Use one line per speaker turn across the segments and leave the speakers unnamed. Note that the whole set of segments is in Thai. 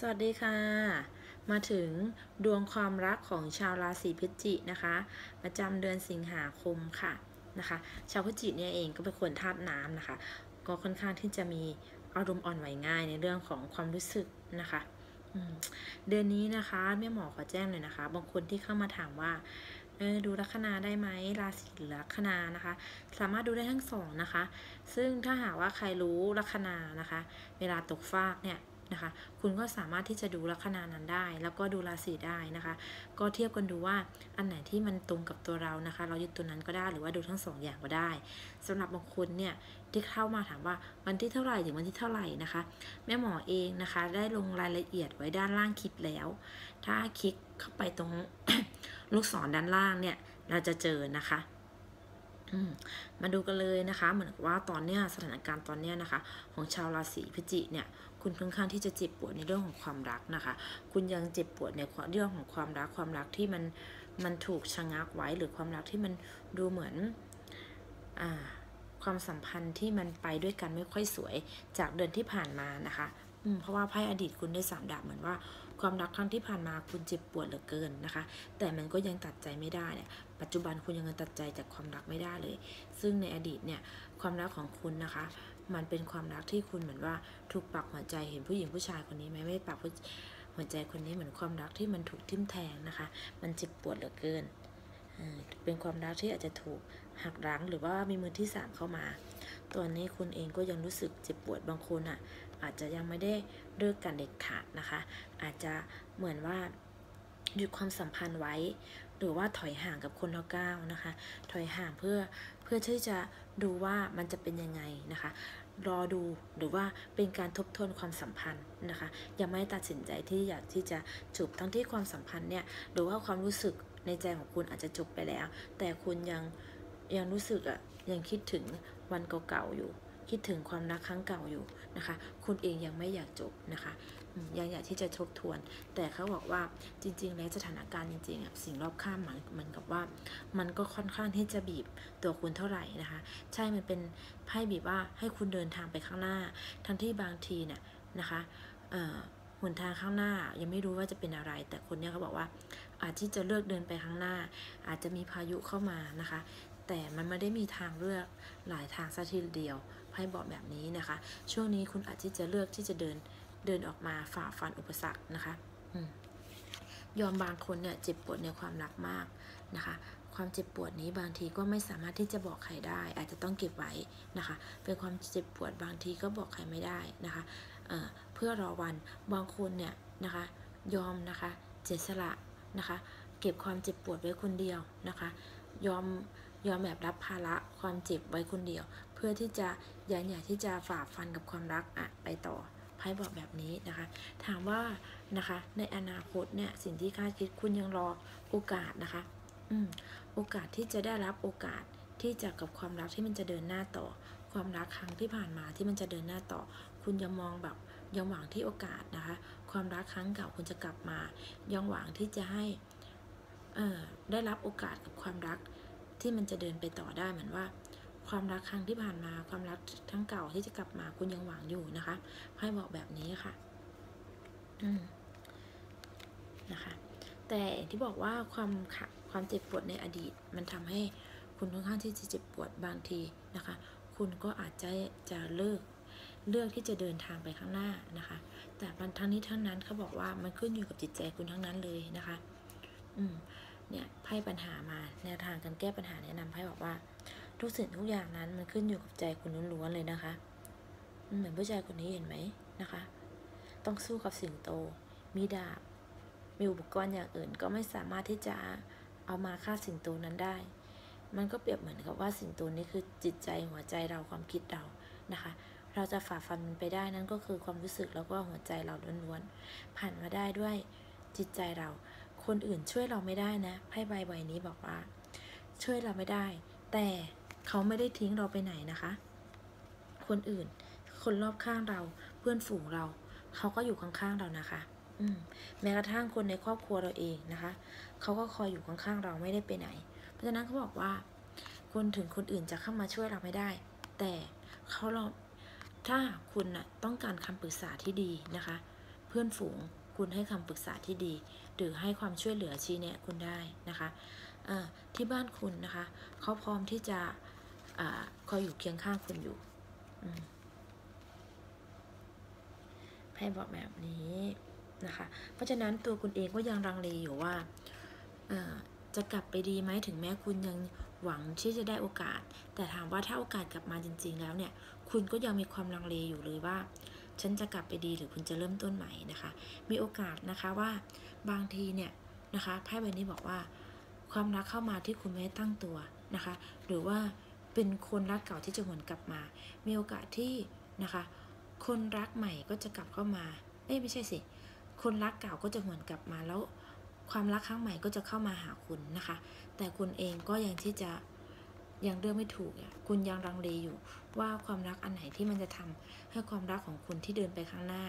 สวัสดีค่ะ มาถึงดวงความรักของชาวราศีพฤศจิกนะคะ ประจำเดือนสิงหาคมค่ะนะคะ ชาวพฤศจิเนี่ยเองก็เป็นคนธาตุน้ำนะคะ ก็ค่อนข้างที่จะมีอารมณ์อ่อนไหวง่ายในเรื่องของความรู้สึกนะคะเดือนนี้นะคะแม่หมอขอแจ้งเลยนะคะ บางคนที่เข้ามาถามว่าเออดูลัคนาได้ไหมราศีหรือลัคนานะคะ สามารถดูได้ทั้งสองนะคะ ซึ่งถ้าหากว่าใครรู้ลัคนานะคะ เวลาตกฟากเนี่ย นะคะ คุณก็สามารถที่จะดูลัคนานั้นได้ แล้วก็ดูราศีได้นะคะ ก็เทียบกันดูว่าอันไหนที่มันตรงกับตัวเรานะคะ เรายึดตัวนั้นก็ได้หรือว่าดูทั้งสองอย่างก็ได้สำหรับบางคนเนี่ยที่เข้ามาถามว่าวันที่เท่าไหร่ถึงวันที่เท่าไหร่นะคะ แม่หมอเองนะคะ ได้ลงรายละเอียดไว้ด้านล่างคลิปแล้ว ถ้าคลิกเข้าไปตรงลูกศรด้านล่างเนี่ย เราจะเจอนะคะมาดูกันเลยนะคะ เหมือนว่าตอนเนี้ยสถานการณ์ตอนเนี้ยนะคะ ของชาวราศีพฤศจิเนี่ย คุณค่อนข้างที่จะเจ็บปวดในเรื่องของความรักนะคะ คุณยังเจ็บปวดในเรื่องของความรักความรักที่มันมันถูกชะงักไว้หรือความรักที่มันดูเหมือนอ่าความสัมพันธ์ที่มันไปด้วยกันไม่ค่อยสวยจากเดือนที่ผ่านมานะคะเพราะว่าไพ่อดีตคุณได้สามดาบเหมือนว่าความรักครั้งที่ผ่านมาคุณเจ็บปวดเหลือเกินนะคะ แต่มันก็ยังตัดใจไม่ได้เนี่ยปัจจุบันคุณยังตัดใจจากความรักไม่ได้เลย ซึ่งในอดีตเนี่ยความรักของคุณนะคะ มันเป็นความรักที่คุณเหมือนว่าถูกปักหัวใจเห็นผู้หญิงผู้ชายคนนี้ไหมไม่ปักหัวใจคนนี้เหมือนความรักที่มันถูกทิ่มแทงนะคะ มันเจ็บปวดเหลือเกิน เป็นความรักที่อาจจะถูกหักรั้งหรือว่ามีมือที่สามเข้ามาตอนนี้คุณเองก็ยังรู้สึกเจ็บปวดบางคนอะ อาจจะยังไม่ได้เลิกกันเด็ดขาดนะคะ อาจจะเหมือนว่าหยุดความสัมพันธ์ไว้ หรือว่าถอยห่างกับคนละก้าวนะคะ ถอยห่างเพื่อ เพื่อที่จะดูว่ามันจะเป็นยังไงนะคะ รอดูหรือว่าเป็นการทบทวนความสัมพันธ์นะคะยังไม่ตัดสินใจที่อยากที่จะจบทั้งที่ความสัมพันธ์เนี่ยหรือว่าความรู้สึกในใจของคุณอาจจะจบไปแล้ว แต่คุณยังยังรู้สึกอะยังคิดถึงวันเก่าๆอยู่ คิดถึงความรักครั้งเก่าอยู่นะคะ คุณเองยังไม่อยากจบนะคะ ยังอยากที่จะทบทวน แต่เขาบอกว่าจริง ๆ แล้วสถานการณ์จริงๆอะสิ่งรอบข้างเหมือนเหมือนกับว่า มันก็ค่อนข้างที่จะบีบตัวคุณเท่าไหร่นะคะ ใช่มันเป็นไพ่บีบว่าให้คุณเดินทางไปข้างหน้า ทั้งที่บางทีเนี่ยนะคะหนทางข้างหน้ายังไม่รู้ว่าจะเป็นอะไร แต่คนเนี้ยเขาบอกว่า อาจที่จะเลือกเดินไปข้างหน้า อาจจะมีพายุเข้ามานะคะ แต่มันไม่ได้มีทางเลือกหลายทางซะทีเดียวไพ่บอกแบบนี้นะคะ ช่วงนี้คุณอาจที่จะเลือกที่จะเดินเดินออกมาฝ่าฟันอุปสรรคนะคะยอมบางคนเนี่ยเจ็บปวดในความรักมากนะคะ ความเจ็บปวดนี้บางทีก็ไม่สามารถที่จะบอกใครได้ อาจจะต้องเก็บไว้นะคะ เป็นความเจ็บปวดบางทีก็บอกใครไม่ได้นะคะเเพื่อรอวันบางคนเนี่ยนะคะ ยอมนะคะเจ็สละนะคะ เก็บความเจ็บปวดไว้คนเดียวนะคะ ยอม ยอมแบบรับภาระความเจ็บไว้คนเดียว เพื่อที่จะยันอยากที่จะฝ่าฟันกับความรักอะไปต่อไพ่บอกแบบนี้นะคะ ถามว่านะคะในอนาคตเนี่ยสิ่งที่คาดคิดคุณยังรอโอกาสนะคะอืมโอกาสที่จะได้รับโอกาสที่จะกับความรักที่มันจะเดินหน้าต่อ ความรักครั้งที่ผ่านมาที่มันจะเดินหน้าต่อ คุณยังมองแบบยังหวังที่โอกาสนะคะ ความรักครั้งเก่าคุณจะกลับมา ยังหวังที่จะให้อ่อได้รับโอกาสกับความรัก ที่มันจะเดินไปต่อได้เหมือนว่า ความรักครั้งที่ผ่านมาความรักทั้งเก่าที่จะกลับมาคุณยังหวังอยู่นะคะไพ่บอกแบบนี้ค่ะ อืมนะคะ แต่ที่บอกว่าความความเจ็บปวดในอดีต มันทำให้คุณค่อนข้างที่จะเจ็บปวดบางทีนะคะ คุณก็อาจจะจะเลิกเลือกที่จะเดินทางไปข้างหน้านะคะ แต่ทั้งนี้ทั้งนั้นเขาบอกว่ามันขึ้นอยู่กับจิตใจคุณทั้งนั้นเลยนะคะ อืม เนี่ยไพ่ปัญหามาแนวทางการแก้ปัญหาแนะนำไพ่บอกว่า ทุกสิ่งทุกอย่างนั้นมันขึ้นอยู่กับใจคุณล้วนๆเลยนะคะเหมือนผู้ชายคนนี้เห็นไหมนะคะ ต้องสู้กับสิ่งโต มีดาบ มีอุปกรณ์อย่างอื่นก็ไม่สามารถที่จะเอามาฆ่าสิ่งโตนั้นได้ มันก็เปรียบเหมือนกับว่าสิ่งโตนี้คือจิตใจหัวใจเราความคิดเรานะคะ เราจะฝ่าฟันมันไปได้นั่นก็คือความรู้สึกแล้วก็หัวใจเราล้วนๆผ่านมาได้ด้วยจิตใจเรา คนอื่นช่วยเราไม่ได้นะไพ่ใบใบนี้บอกว่า ช่วยเราไม่ได้ แต่เขาไม่ได้ทิ้งเราไปไหนนะคะ คนอื่น คนรอบข้างเราเพื่อนฝูงเรา เขาก็อยู่ข้างๆเรานะคะอืมแม้กระทั่งคนในครอบครัวเราเองนะคะ เขาก็คอยอยู่ข้างๆเราไม่ได้ไปไหน เพราะฉะนั้นเขาบอกว่า คนถึงคนอื่นจะเข้ามาช่วยเราไม่ได้ แต่เขาเราถ้าคุณนะต้องการคำปรึกษาที่ดีนะคะ เพื่อนฝูง คุณให้คำปรึกษาที่ดี หรือให้ความช่วยเหลือชี้แนะคุณได้นะคะที่บ้านคุณนะคะเขาพร้อมที่จะอคอยอยู่เคียงข้างคุณอยู่ไพ่บอกแบบนี้นะคะ เพราะฉะนั้นตัวคุณเองก็ยังรังเลอยู่ว่าจะกลับไปดีไหมถึงแม้คุณยังหวังที่จะได้โอกาส แต่ถามว่าถ้าโอกาสกลับมาจริง ๆ แล้วเนี่ย คุณก็ยังมีความลังเลอยู่เลยว่า ฉันจะกลับไปดีหรือคุณจะเริ่มต้นใหม่นะคะ มีโอกาสนะคะว่าบางทีเนี่ยนะคะไพ่ใบนี้บอกว่าความรักเข้ามาที่คุณไม่ตั้งตัวนะคะ หรือว่าเป็นคนรักเก่าที่จะหวนกลับมา มีโอกาสที่นะคะ คนรักใหม่ก็จะกลับเข้ามาเอ้ไม่ใช่สิ คนรักเก่าก็จะหวนกลับมาแล้ว ความรักครั้งใหม่ก็จะเข้ามาหาคุณนะคะ แต่คุณเองก็ยังที่จะ ยังเลือกไม่ถูกอะคุณยังรังเลอยู่ ว่าความรักอันไหนที่มันจะทำให้ความรักของคุณที่เดินไปข้างหน้า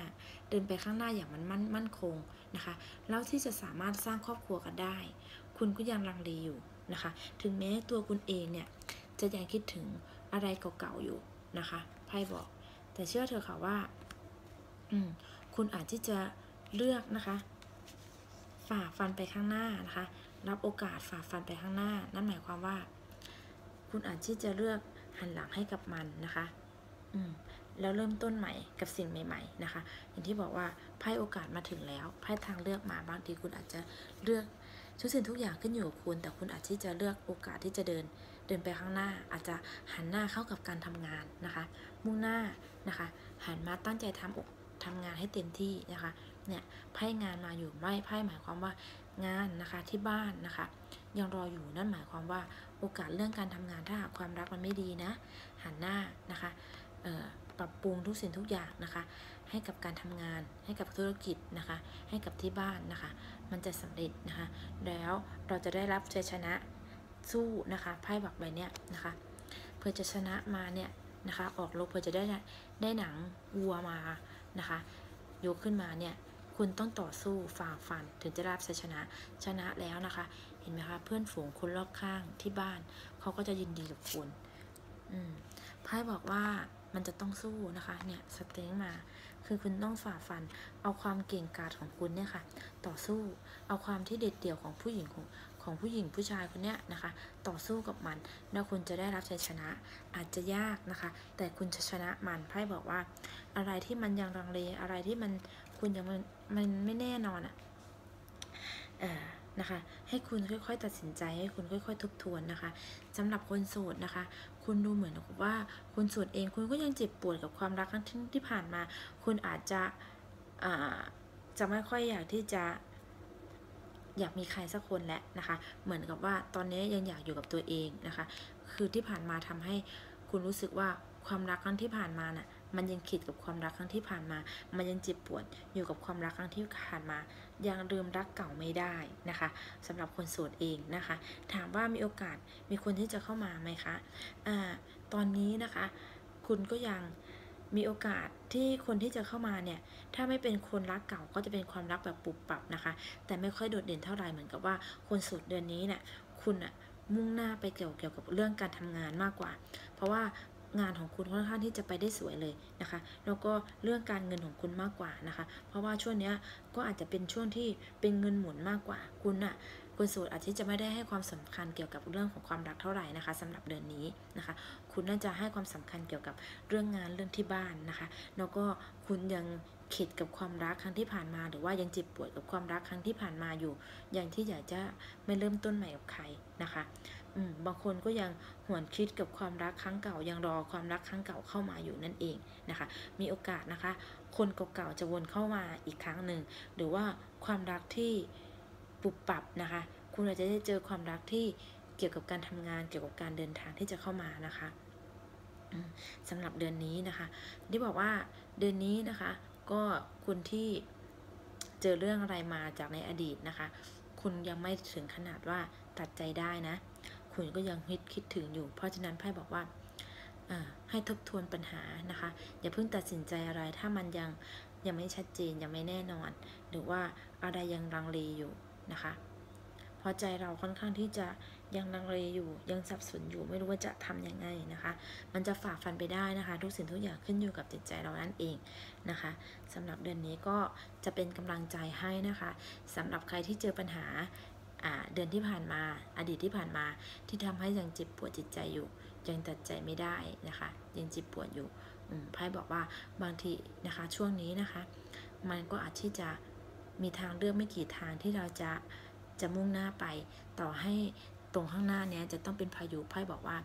เดินไปข้างหน้าอย่างมันมั่นมั่นคงนะคะ แล้วที่จะสามารถสร้างครอบครัวกันได้ คุณก็ยังลังเลอยู่นะคะ ถึงแม้ตัวคุณเองเนี่ยจะยังคิดถึงอะไรเก่าๆอยู่นะคะไพ่บอก แต่เชื่อเถอค่ะว่า อืมคุณอาจที่จะเลือกนะคะฝ่าฟันไปข้างหน้านะคะ รับโอกาสฝ่าฟันไปข้างหน้า นั่นหมายความว่า คุณอาจที่จะเลือกหันหลังให้กับมันนะคะ อืมแล้วเริ่มต้นใหม่กับสิ่งใหม่ๆนะคะ อย่างที่บอกว่าไพ่โอกาสมาถึงแล้วไพ่ทางเลือกมาบางทีคุณอาจจะเลือกทุกสิ่งทุกอย่างขึ้นอยู่กับคุณ แต่คุณอาจที่จะเลือกโอกาสที่จะเดิน เดินไปข้างหน้า อาจจะหันหน้าเข้ากับการทำงานนะคะ มุ่งหน้านะคะ หันมาตั้งใจทำอกทำงานให้เต็มที่นะคะ เนี่ยไพ่งานมาอยู่ไม่ไพ่หมายความว่างานนะคะที่บ้านนะคะ ยังรออยู่นั่นหมายความว่าโอกาสเรื่องการทำงานถ้าหากความรักมันไม่ดีนะหันหน้านะคะปรับปรุงทุกสิ่งทุกอย่างนะคะ ให้กับการทำงานให้กับธุรกิจนะคะ ให้กับที่บ้านนะคะ มันจะสำเร็จนะคะ แล้วเราจะได้รับชัยชนะสู้นะคะไพ่บักใบเนี้ยนะคะเพื่อจะชนะมาเนี่ยนะคะ ออกรบเพื่อจะได้ได้หนังวัวมานะคะ ยกขึ้นมาเนี่ย คุณต้องต่อสู้ฝ่าฟันถึงจะรับชัยชนะชนะแล้วนะคะ เห็นไหมคะ เพื่อนฝูงคนรอบข้างที่บ้าน เขาก็จะยินดีกับคุณ อืมไพ่บอกว่ามันจะต้องสู้นะคะ เนี่ยสเต็งมาคือคุณต้องฝ่าฟัน เอาความเก่งกาจของคุณเนี่ยค่ะ ต่อสู้ เอาความที่เด็ดเดี่ยวของผู้หญิงของของผู้หญิงผู้ชายคนเนี้ยนะคะ ต่อสู้กับมัน แล้วคุณจะได้รับชัยชนะ อาจจะยากนะคะ แต่คุณจะชนะมันไพ่บอกว่า อะไรที่มันยังรังเลอะไรที่มัน คุณยังมันมันไม่แน่นอนอะ่ะนะคะ ให้คุณค่อยๆ ตัดสินใจให้คุณค่อย ๆ ทบทวนนะคะสำหรับคนโสดนะคะ คุณดูเหมือนกับว่าคุณโสดเองคุณก็ยังเจ็บปวดกับความรักที่ที่ผ่านมา คุณอาจจะจะไม่ค่อยอยากที่จะอยากมีใครสักคนแล้วนะคะ เหมือนกับว่าตอนนี้ยังอยากอยู่กับตัวเองนะคะ คือที่ผ่านมาทำให้คุณรู้สึกว่าความรักครั้งที่ผ่านมาน่ะ มันยังคิดกับความรักครั้งที่ผ่านมา มันยังเจ็บปวดอยู่กับความรักครั้งที่ผ่านมา ยังลืมรักเก่าไม่ได้นะคะสำหรับคนโสดเองนะคะ ถามว่ามีโอกาสมีคนที่จะเข้ามาไหมคะอ่าตอนนี้นะคะ คุณก็ยังมีโอกาสที่คนที่จะเข้ามาเนี่ย ถ้าไม่เป็นคนรักเก่าก็จะเป็นความรักแบบปุบปับนะคะ แต่ไม่ค่อยโดดเด่นเท่าไหร่เหมือนกับว่าคนโสดเดือนนี้เนี่ยคุณอะมุ่งหน้าไปเกี่ยวเกี่ยวกับเรื่องการทำงานมากกว่า เพราะว่า งานของคุณค่อนข้างที่จะไปได้สวยเลยนะคะแล้วก็เรื่องการเงินของคุณมากกว่านะคะ เพราะว่าช่วงนี้ก็อาจจะเป็นช่วงที่เป็นเงินหมุนมากกว่าคุณอะคุณโสดอาจจะไม่ได้ให้ความสำคัญเกี่ยวกับเรื่องของความรักเท่าไหร่นะคะสำหรับเดือนนี้นะคะ คุณน่าจะให้ความสำคัญเกี่ยวกับเรื่องงานเรื่องที่บ้านนะคะแล้วก็คุณยังเข็ดกับความรักครั้งที่ผ่านมา หรือว่ายังเจ็บปวดกับความรักครั้งที่ผ่านมาอยู่ อย่างที่อยากจะไม่เริ่มต้นใหม่กับใครนะคะ บางคนก็ยังหวนคิดกับความรักครั้งเก่า ยังรอความรักครั้งเก่าเข้ามาอยู่นั่นเองนะคะ มีโอกาสนะคะ คนเก่าๆจะวนเข้ามาอีกครั้งหนึ่ง หรือว่าความรักที่ปุบปับนะคะ คุณอาจจะได้เจอความรักที่เกี่ยวกับการทำงาน เกี่ยวกับการเดินทางที่จะเข้ามานะคะสำหรับเดือนนี้นะคะที่บอกว่าเดือนนี้นะคะ ก็คุณที่เจอเรื่องอะไรมาจากในอดีตนะคะ คุณยังไม่ถึงขนาดว่าตัดใจได้นะ คุณก็ยังคิดคิดถึงอยู่ เพราะฉะนั้นไพ่บอกว่าให้ทบทวนปัญหานะคะ อย่าเพิ่งตัดสินใจอะไรถ้ามันยังยังไม่ชัดเจนยังไม่แน่นอน หรือว่าอะไรยังรังเลอยู่นะคะพราะใจเราค่อนข้างที่จะยังลังเลอยู่ยังสับสนอยู่ไม่รู้ว่าจะทำยังไงนะคะ มันจะฝ่าฟันไปได้นะคะ ทุกสิ่งทุกอย่างขึ้นอยู่กับจิตใจเรานั่นเองนะคะสำหรับเดือนนี้ก็จะเป็นกำลังใจให้นะคะสำหรับใครที่เจอปัญหา เดือนที่ผ่านมาอดีตที่ผ่านมาที่ทำให้ยังเจ็บปวดจิตใจอยู่ ยังตัดใจไม่ได้นะคะ ยังเจ็บปวดอยู่ไพ่บอกว่าบางทีนะคะช่วงนี้นะคะ มันก็อาจที่จะมีทางเลือกไม่กี่ทางที่เราจะจะมุ่งหน้าไป ต่อให้ตรงข้างหน้าเนี้ยจะต้องเป็นพายุไพ่บอกว่า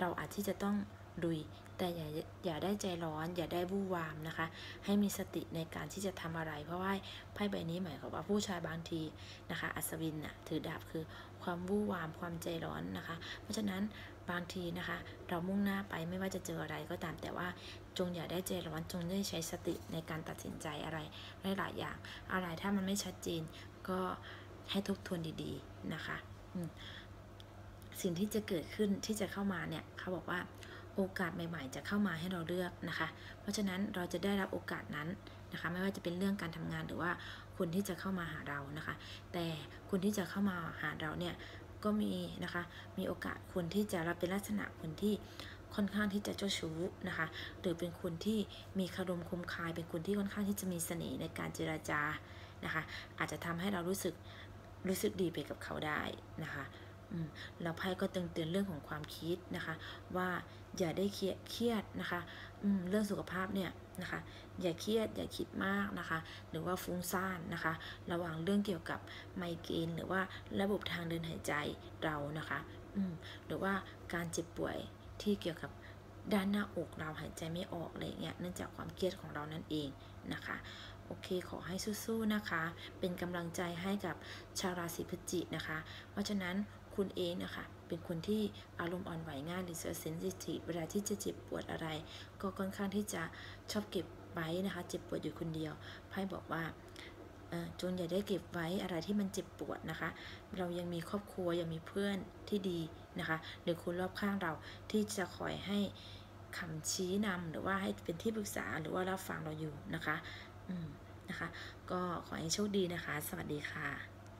เราอาจที่จะต้อง ลุย แต่อย่าอย่าได้ใจร้อน อย่าได้วู่วามนะคะ ให้มีสติในการที่จะทำอะไร เพราะว่าไพ่ใบนี้หมายความว่าผู้ชายบางทีนะคะ อัศวินน่ะถือดาบคือความวู่วามความใจร้อนนะคะ เพราะฉะนั้นบางทีนะคะ เรามุ่งหน้าไปไม่ว่าจะเจออะไรก็ตามแต่ว่าจงอย่าได้ใจร้อนจงได้ใช้สติในการตัดสินใจอะไรหลายๆอย่าง อะไรถ้ามันไม่ชัดเจนก็ให้ทบทวนดีๆนะคะ สิ่งที่จะเกิดขึ้นที่จะเข้ามาเนี่ยเขาบอกว่า โอกาสใหม่ๆ จะเข้ามาให้เราเลือกนะคะ เพราะฉะนั้นเราจะได้รับโอกาสนั้นนะคะ ไม่ว่าจะเป็นเรื่องการทำงานหรือว่าคนที่จะเข้ามาหาเรานะคะ แต่คนที่จะเข้ามาหาเราเนี่ยก็มีนะคะ มีโอกาสคนที่จะรับเป็นลักษณะคนที่ค่อนข้างที่จะเจ้าชู้นะคะ หรือเป็นคนที่มีคารมคมคาย เป็นคนที่ค่อนข้างที่จะมีเสน่ห์ในการเจราจานะคะ อาจจะทำให้เรารู้สึกรู้สึกดีไปกับเขาได้นะคะ แล้วไพ่ก็เตือนเตือนเรื่องของความคิดนะคะ ว่าอย่าได้เครียดนะคะเรื่องสุขภาพเนี่ยนะคะ อย่าเครียดอย่าคิดมากนะคะ หรือว่าฟุ้งซ่านนะคะ ระหว่างเรื่องเกี่ยวกับไมเกรนหรือว่าระบบทางเดินหายใจเรานะคะหรือว่าการเจ็บป่วยที่เกี่ยวกับด้านหน้าอกเราหายใจไม่ออกอะไรเงี้ยเนื่องจากความเครียดของเรานั่นเองนะคะโอเค ขอให้สู้ๆนะคะ เป็นกำลังใจให้กับชาวราศีพฤศจินะคะ เพราะฉะนั้น คุณเองนะคะ เป็นคนที่อารมณ์อ่อนไหวง่ายหรือเซนซิทีฟเวลาที่จะเจ็บปวดอะไร ก็ค่อนข้างที่จะชอบเก็บไว้นะคะ เจ็บปวดอยู่คนเดียวไพ่บอกว่าจนอย่าได้เก็บไว้อะไรที่มันเจ็บปวดนะคะ เรายังมีครอบครัวยังมีเพื่อนที่ดีนะคะ หรือคนรอบข้างเราที่จะคอยให้คำชี้นำหรือว่าให้เป็นที่ปรึกษาหรือว่ารับฟังเราอยู่นะคะนะคะ ก็ขอให้โชคดีนะคะ สวัสดีค่ะ